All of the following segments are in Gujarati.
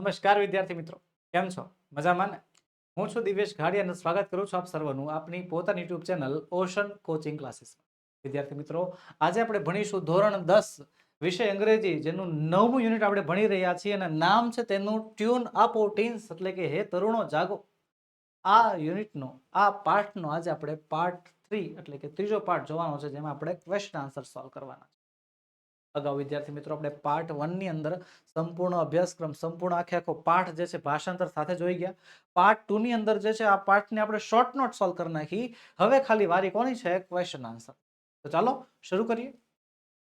નમસ્કાર વિદ્યાર્થી મિત્રો. કેમ છો? મજામાં ને? હું છું દિવેશ ઘાડી અને સ્વાગત કરું છું આપ સર્વનું આપની પોતાની યુટ્યુબ ચેનલ ઓશન કોચિંગ ક્લાસીસમાં. વિદ્યાર્થી મિત્રો, આજે આપણે ભણીશું ધોરણ દસ વિષય અંગ્રેજી, જેનું નવમું યુનિટ આપણે ભણી રહ્યા છીએ અને નામ છે તેનું ટ્યુન આપો ટીન્સ એટલે કે હે તરુણો, જાગો. આ યુનિટનો, આ પાર્ટનો આજે આપણે પાર્ટ થ્રી એટલે કે ત્રીજો પાર્ટ જોવાનો છે, જેમાં આપણે ક્વેશ્ચન આન્સર સોલ્વ કરવાના. અગાઉ વિદ્યાર્થી મિત્રો, આપણે પાર્ટ વનની અંદર સંપૂર્ણ અભ્યાસક્રમ, સંપૂર્ણ આખે આખો પાઠ જે છે, ભાષાંતર સાથે જોઈ ગયા. પાર્ટ ટુ ની અંદર જે છે, આ પાઠને આપણે શોર્ટ નોટ સોલ્વ કરી નાખી. હવે ખાલી વારી કોની છે? ક્વેશ્ચન આન્સર તો ચાલો, શરૂ કરીએ.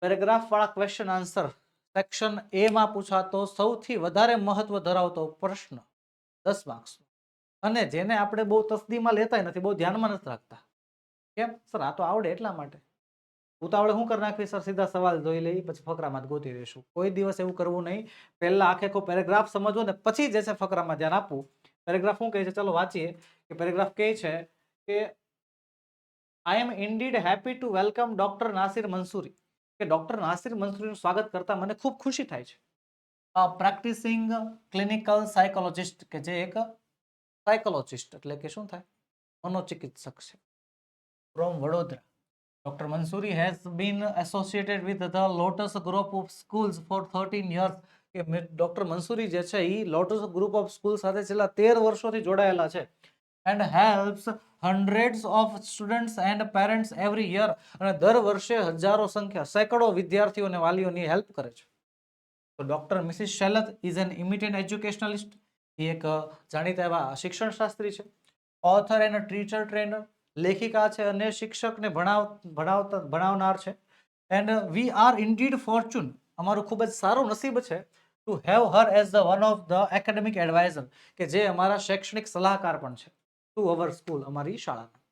પેરેગ્રાફ વાળા ક્વેશ્ચન આન્સર સેક્શન એ માં પૂછાતો સૌથી વધારે મહત્વ ધરાવતો પ્રશ્ન, દસ માર્ક્સ અને જેને આપણે બહુ તસ્દીમાં લેતા નથી, બહુ ધ્યાનમાં નથી રાખતા. કેમ? સર, આ તો આવડે એટલા માટે. ઉતાવળે શું કરી નાખવી? સર, સીધા સવાલ જોઈ લઈ, પછી ફકરામાં ગોતી દઈશું. કોઈ દિવસ એવું કરવું નહીં. પહેલા આખે આખો પેરેગ્રાફ સમજવો ને પછી જે છે ફકરામાં ધ્યાન આપવું. પેરેગ્રાફ શું કહે છે? ચલો વાંચીએ. કે પેરેગ્રાફ કહે છે કે I am indeed happy to welcome doctor Nasir Mansuri કે ડોક્ટર નાસિર મંસૂરીનું સ્વાગત કરતા મને ખૂબ ખુશી થાય છે. પ્રેક્ટિસિંગ ક્લિનિકલ સાયકોલોજિસ્ટ કે જે એક સાયકોલોજિસ્ટ એટલે કે શું થાય? મનોચિકિત્સક છે. From Vadodara. Dr. Mansuri has been associated with the Lotus Group of Schools for 13 years. કે ડૉક્ટર મંસૂરી જે છે એ લોટસ ગ્રુપ ઓફ સ્કૂલ સાથે છેલ્લા તેર વર્ષોથી જોડાયેલા છે and helps hundreds of students and parents every year અને દર વર્ષે હજારો સંખ્યા, સેંકડો વિદ્યાર્થીઓ અને વાલીઓની હેલ્પ કરે છે તો doctor Mrs Shelat is an eminent educationalist એ એક જાણીતા એવા શિક્ષણ શાસ્ત્રી છે ઓથર એન્ડ ટીચર ટ્રેનર લેખિકા છે અને શિક્ષકને ભણાવ, ભણાવતા, ભણાવનાર છે. And we are indeed fortune અમારું ખૂબ જ સારું નસીબ છે to have her as the one of the academic adviser કે જે અમારા શૈક્ષણિક સલાહકાર પણ છે ટુ અવર સ્કૂલ અમારી શાળાના.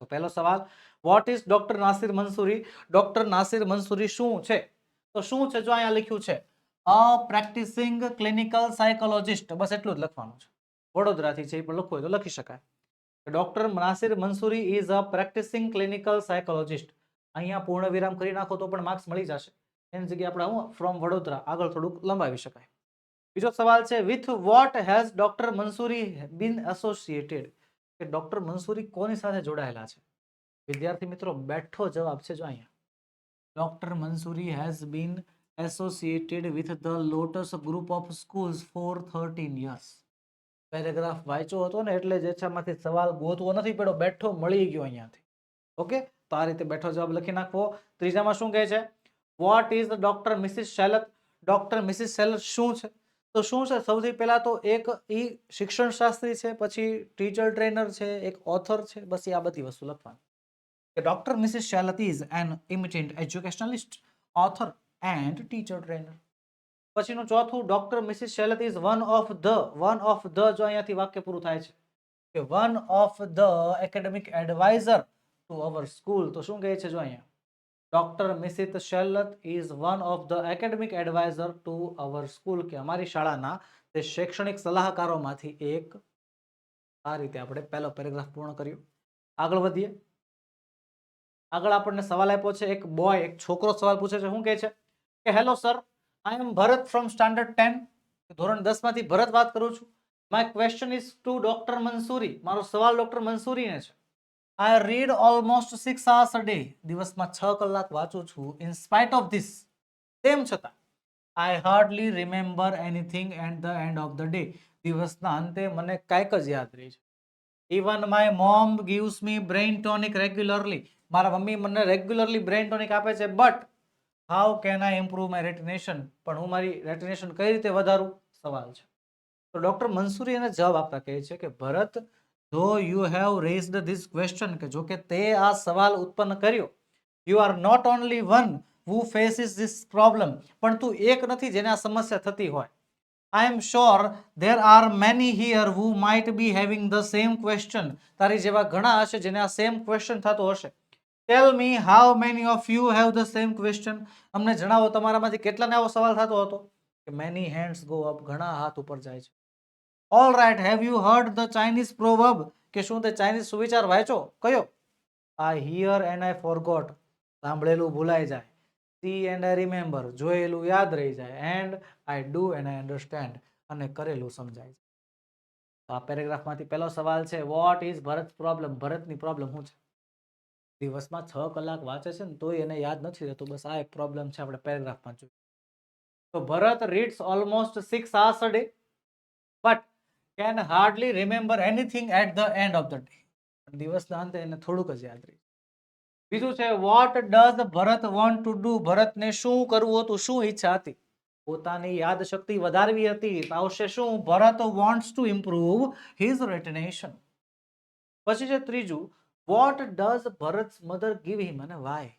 તો પહેલો સવાલ what is doctor Nasir Mansuri doctor Nasir Mansuri શું છે? તો શું છે જો અહીંયા લખ્યું છે? અ પ્રેક્ટિસિંગ ક્લિનિકલ સાયકોલોજિસ્ટ બસ એટલું જ લખવાનું છે. વડોદરાથી છે એ પણ લખવું હોય તો લખી શકાય. Doctor Nasir Mansuri is a practising clinical psychologist અહીંયા પૂર્ણ વિરામ કરી નાખો તો પણ માર્ક્સ મળી જશે. એની જગ્યાએ આપણે હું ફ્રોમ વડોદરા. આગળ થોડુંક લંબાવી શકાય. બીજો સવાલ છે with what has doctor Mansuri been associated કે ડોક્ટર મંસૂરી કોની સાથે જોડાયેલા છે? વિદ્યાર્થી મિત્રો, બેઠો જવાબ છે જો અહીંયા. Doctor Mansuri has been associated with the lotus group of schools for thirteen years paragraph વાંચ્યો હતો ને એટલે જ એછામાંથી સવાલ ગોતવો નથી પડ્યો, બેઠો મળી ગયો અહીંયાથી. ઓકે? તો આ રીતે બેઠો જવાબ લખી નાખવો. ત્રીજામાં શું કહે છે? What is doctor Mrs Shelat doctor Mrs Shelat શું છે? તો શું છે? સૌથી પહેલાં તો એક ઈ શિક્ષણ શાસ્ત્રી છે, પછી ટીચર ટ્રેનર છે, એક ઓથર છે, બસ એ આ બધી વસ્તુ લખવાની. કે doctor Mrs Shelat is an eminent educationalist author and teacher trainer પછીનું ચોથું doctor Mrs Shelat is one of the one of the જો અહીંયાથી વાક્ય પૂરું થાય છે. કે one of the academic adviser to our school તો શું કહે છે જો અહીંયા? Doctor મિસિત Shelat is one of the academic adviser to our school કે અમારી શાળાના તે શૈક્ષણિક સલાહકારોમાંથી એક, આ રીતે આપણે પહેલો પેરેગ્રાફ પૂર્ણ કર્યો. આગળ વધીએ. આગળ આપણને સવાલ આપ્યો છે, એક બોય એક છોકરો સવાલ પૂછે છે, શું કહે છે? કે hello sir I am Bharat from standard ten ધોરણ દસમાંથી ભરત વાત કરું છું. My question is to doctor Mansuri મારો સવાલ ડોક્ટર મંસૂરીને છે. I read almost six hours a day દિવસમાં છ કલાક વાંચું છું. ઇન સ્પાઇટ ઓફ ધીસ તેમ છતાં I hardly remember anything at the end of the day દિવસના અંતે મને કાંઈક જ યાદ રહે છે. Even my mom gives me brain tonic regularly મારા મમ્મી મને રેગ્યુલરલી બ્રેઇન ટોનિક આપે છે but how can I improve my retention પણ હું મારી રેટિનેશન કઈ રીતે વધારું? સવાલ છે. તો ડૉક્ટર મન્સુરી એને જવાબ આપતા કહે છે કે, Bharat though you have raised this question કે જો કે તે આ સવાલ ઉત્પન્ન કર્યો. You are not only one who faces this problem પણ તું એક નથી જેને આ સમસ્યા થતી હોય. I am sure there are many here who might be having the same question તારી જેવા ઘણા હશે જેને આ સેમ ક્વેશ્ચન થતો હશે. Tell me how many of you have the same question અમને જણાવો, તમારામાંથી કેટલાને આવો સવાલ થતો હતો? કે મેની હેન્ડ્સ ગો અપ ઘણા હાથ ઉપર જાય છે. All right have you heard the Chinese proverb કે શું તે ચાઇનીઝ સુવિચાર વાંચો? કયો? I hear and I forgot સાંભળેલું ભૂલાઈ જાય. સી એન્ડ આઈ રિમેમ્બર જોયેલું યાદ રહી જાય. And I do and I understand અને કરેલું સમજાય આ પેરેગ્રાફમાંથી પહેલો સવાલ છે વોટ ઇઝ ભરત પ્રોબ્લેમ ભરતની પ્રોબ્લેમ શું છે? દિવસમાં છ કલાક વાંચે છે ને, તોય એને યાદ નથી રહેતું. બસ આ એક પ્રોબ્લેમ છે આપણે પેરેગ્રાફમાં જોઈએ. તો Bharat reads almost six a day but can hardly remember anything at the end of the day દિવસના અંતે એને થોડુંક જ યાદ રહે. બીજું છે what does Bharat want to do ભરતને શું કરવું હતું? શું ઈચ્છા હતી? પોતાની યાદ શક્તિ વધારવી હતી. તો આવશે શું? Bharat wants to improve his retention પછી છે ત્રીજું what does Bharat mother give him અને વાય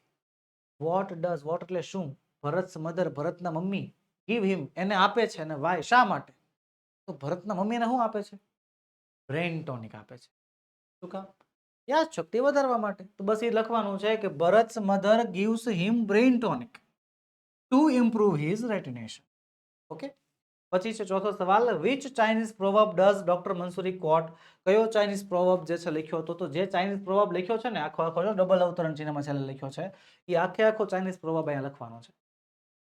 વોટ ડઝ વોટ એટલે શું? ભરત મધર ભરતના મમ્મી ગીવ હિમ એને આપે છે અને વાય શા માટે? તો ભરતના મમ્મીને શું આપે છે? બ્રેન ટોનિક આપે છે. શું કામ? યાદ શક્તિ વધારવા માટે? તો બસ એ લખવાનું છે કે Bharat mother gives him brain tonic to improve his retention okay પછી છે ચોથો સવાલ which Chinese proverb does doctor Mansuri quote કયો ચાઇનીઝ પ્રોવર્બ જે છે લખ્યો હતો? તો જે ચાઇનીઝ પ્રોવર્બ લખ્યો છે ને, આખો આખો ડબલ અવતરણ ચિહ્નમાં છેલ્લે લખ્યો છે. એ આખે આખો ચાઇનીઝ પ્રોવર્બ અહીંયા લખવાનો છે.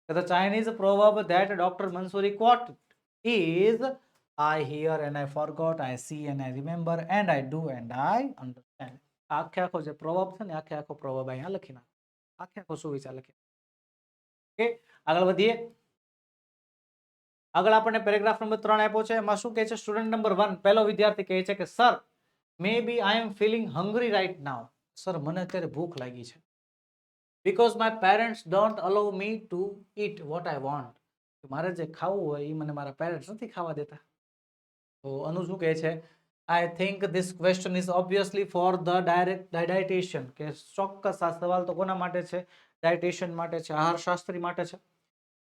કે the Chinese proverb that doctor Mansuri quote is I hear and I forgot I see and I remember and I do and I understand આખે આખો જે પ્રોવર્બ છે ને, આખે આખો પ્રોવર્બ અહીંયા લખી નાખો. આખે આખો સુવિચાર લખી ઓકે આગળ વધીએ. આગળ આપણને પેરેગ્રાફ નંબર ત્રણ આપ્યો છે. એમાં શું કહે છે? સ્ટુડન્ટ નંબર વન પહેલો વિદ્યાર્થી કહે છે કે sir maybe I am feeling hungry right now sir મને અત્યારે ભૂખ લાગી છે. Because my parents don't allow me to eat what I want મારે જે ખાવું હોય એ મને મારા પેરેન્ટ્સ નથી ખાવા દેતા. તો અનુ શું કહે છે? I think this question is obviously for the direct dietician કે ચોક્કસ આ સવાલ તો કોના માટે છે? ડાયટિશિયન માટે છે આહાર શાસ્ત્રી માટે છે.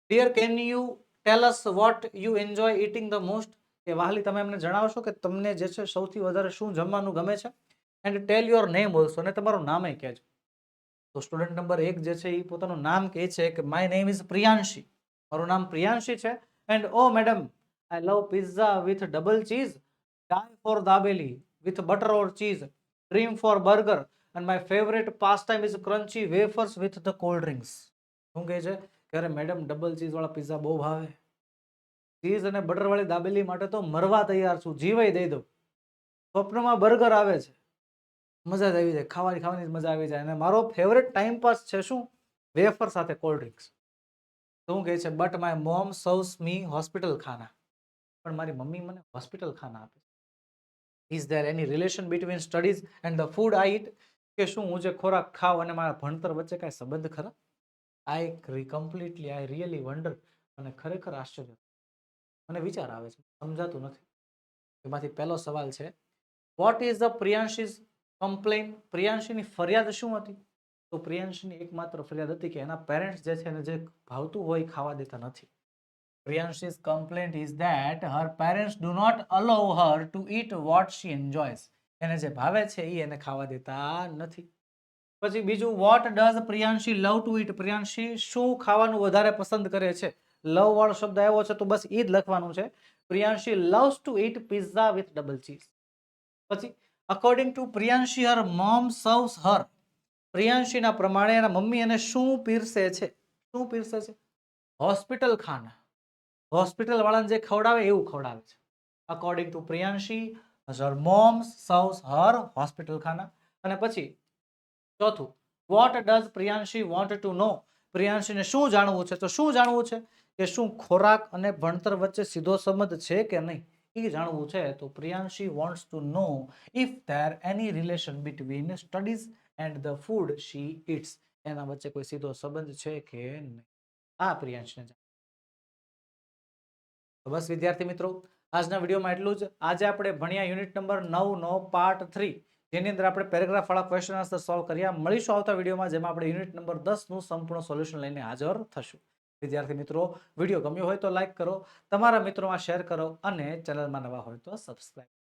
Dear can you tell us what you enjoy eating the most કે વાહલી, તમે અમને જણાવશો કે તમને જે છે સૌથી વધારે શું જમવાનું ગમે છે? And tell your name also અને તમારું નામે કહેજો. તો સ્ટુડન્ટ નંબર એક જે છે એ પોતાનું નામ કહે છે કે માય નેમ ઇઝ પ્રિયાંશી મારું નામ પ્રિયાંશી છે. And oh madam I love pizza with double cheese die for dabeli with butter or cheese dream for burger and my favourite pastime is crunchy wafers with the cold drinks શું કહે છે? અરે મેડમ ડબલ ચીઝવાળા પિઝા બહુ ભાવે? ચીઝ અને બટરવાળી દાબેલી માટે તો મરવા તૈયાર છું. જીવાય દઈ દઉં. સ્વપ્નમાં બર્ગર આવે છે. મજા જ આવી જાય. ખાવાની ખાવાની જ મજા આવી જાય. અને મારો ફેવરેટ ટાઈમ પાસ છે શું? વેફર સાથે કોલ્ડ ડ્રિંક્સ શું કહે છે but my mom serves me hospital ખાના. પણ મારી મમ્મી મને હોસ્પિટલ ખાના આપે is there any relation between studies and the food I કે શું હું જે ખોરાક ખાઉં અને મારા ભણતર વચ્ચે કાંઈ સંબંધ ખરા? I completely I really wonder અને ખરેખર આશ્ચર્ય. મને વિચાર આવે છે. સમજાતું નથી. એમાંથી પહેલો સવાલ છે what is the Priyanshi's complain પ્રિયાંશીની ફરિયાદ શું હતી? તો પ્રિયાંશીની એકમાત્ર ફરિયાદ હતી કે એના પેરેન્ટ્સ જે છે એને જે ભાવતું હોય ખાવા દેતા નથી. Priyanshi's complaint is that her parents do not allow her to eat what she enjoys એને જે ભાવે છે એ એને ખાવા દેતા નથી. પછી બીજું what does Priyanshi love to eat Priyanshi શું ખાવાનું વધારે પસંદ કરે છે? લવ વાળો શબ્દ આવ્યો છે તો બસ એ જ લખવાનું છે. Priyanshi loves to eat pizza with double cheese પછી according to Priyanshi her mom serves her પ્રિયાંશીના પ્રમાણે એના મમ્મી એને શું પીરસે છે? શું પીરસે છે? હોસ્પિટલ ખાના. હોસ્પિટલ વાળાને જે ખવડાવે એવું ખવડાવે છે. According to Priyanshi her mom serves her hospital ખાના. અને પછી ચોથું what does Priyanshi want to know પ્રિયાંશીને શું જાણવું છે? તો શું જાણવું છે કે શું ખોરાક અને ભણતર વચ્ચે સીધો સંબંધ છે કે નહીં? એ જાણવું છે. તો Priyanshi wants to know if there any relation between studies and the food she eats એના વચ્ચે કોઈ સીધો સંબંધ છે કે નહીં? આ પ્રિયાંશને તો બસ, વિદ્યાર્થી મિત્રો, આજના વિડીયોમાં એટલું જ. આજે આપણે ભણ્યા યુનિટ નંબર નવ નો પાર્ટ થ્રી. જેની અંદર આપણે પેરેગ્રાફ વાળા ક્વેશ્ચન આન્સર સોલ્વ કર્યા. મળીશું આવતા વિડીયોમાં, જેમાં આપણે યુનિટ નંબર દસનું સંપૂર્ણ સોલ્યુશન લઈને હાજર થશું. વિદ્યાર્થી મિત્રો, વીડિયો ગમ્યો હોય તો લાઈક કરો. તમારા મિત્રોમાં શેર કરો અને ચેનલમાં નવા હોય તો સબસ્ક્રાઈબ